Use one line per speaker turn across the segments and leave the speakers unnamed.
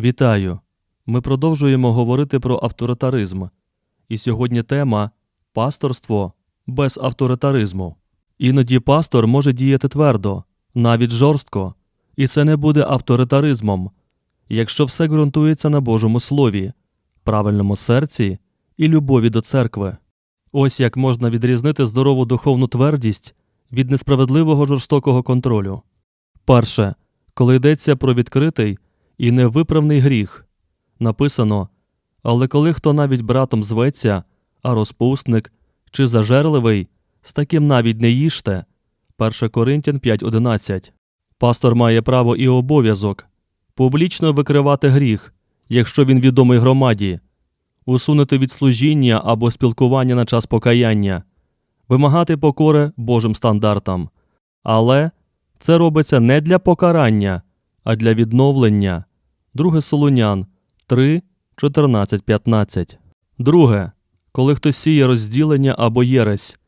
Вітаю! Ми продовжуємо говорити про авторитаризм. І сьогодні тема пасторство без авторитаризму. Іноді пастор може діяти твердо, навіть жорстко, і це не буде авторитаризмом, якщо все ґрунтується на Божому Слові, правильному серці і любові до церкви. Ось як можна відрізнити здорову духовну твердість від несправедливого жорстокого контролю. Перше, коли йдеться про відкритий і невиправний гріх, написано Але коли хто навіть братом зветься, а розпусник чи зажерливий, з таким навіть не їжте. 1 Коринтян 5.11 Пастор має право і обов'язок публічно викривати гріх, якщо він відомий громаді, усунути від служіння або спілкування на час покаяння, вимагати покори Божим стандартам. Але це робиться не для покарання, а для відновлення. 2 Солунян 3, 14, 15. Друге. Коли хтось сіє розділення або єресь.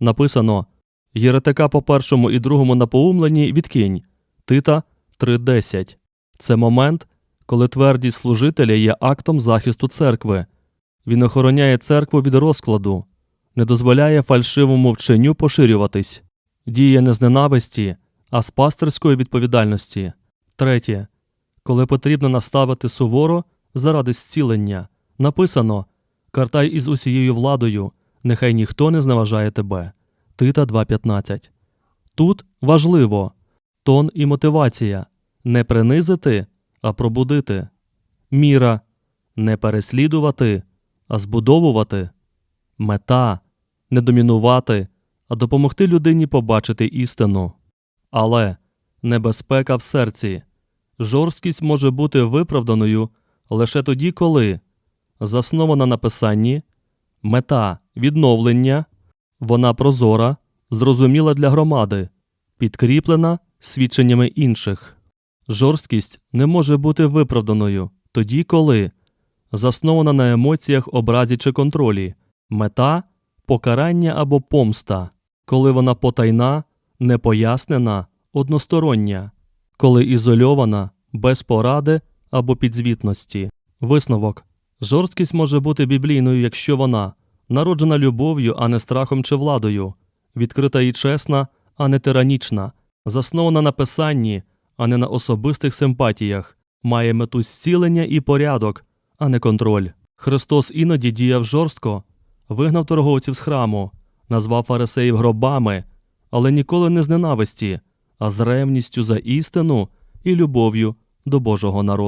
Написано Єретика по першому і другому напоумленні відкинь. Тита 3.10. Це момент, коли твердість служителя є актом захисту церкви. Він охороняє церкву від розкладу, не дозволяє фальшивому вченню поширюватись, діє не з ненависті, а з пастирської відповідальності. Третє. Коли потрібно наставити суворо заради зцілення, написано Картай із усією владою, нехай ніхто не зневажає тебе. Тита 2.15. Тут важливо тон і мотивація не принизити, а пробудити. Міра не переслідувати, а збудовувати. Мета не домінувати, а допомогти людині побачити істину. Але небезпека в серці. Жорсткість може бути виправданою лише тоді, коли заснована на писанні, мета відновлення, вона прозора, зрозуміла для громади, підкріплена свідченнями інших. Жорсткість не може бути виправданою тоді, коли заснована на емоціях, образі чи контролі, мета покарання або помста, коли вона потайна, непояснена, одностороння, коли ізольована, без поради або підзвітності. Висновок жорсткість може бути біблійною, якщо вона народжена любов'ю, а не страхом чи владою, відкрита і чесна, а не тиранічна, заснована на писанні, а не на особистих симпатіях, має мету зцілення і порядок, а не контроль. Христос іноді діяв жорстко, вигнав торговців з храму, назвав фарисеїв гробами, але ніколи не з ненависті, а з ревністю за істину і любов'ю до Божого народу.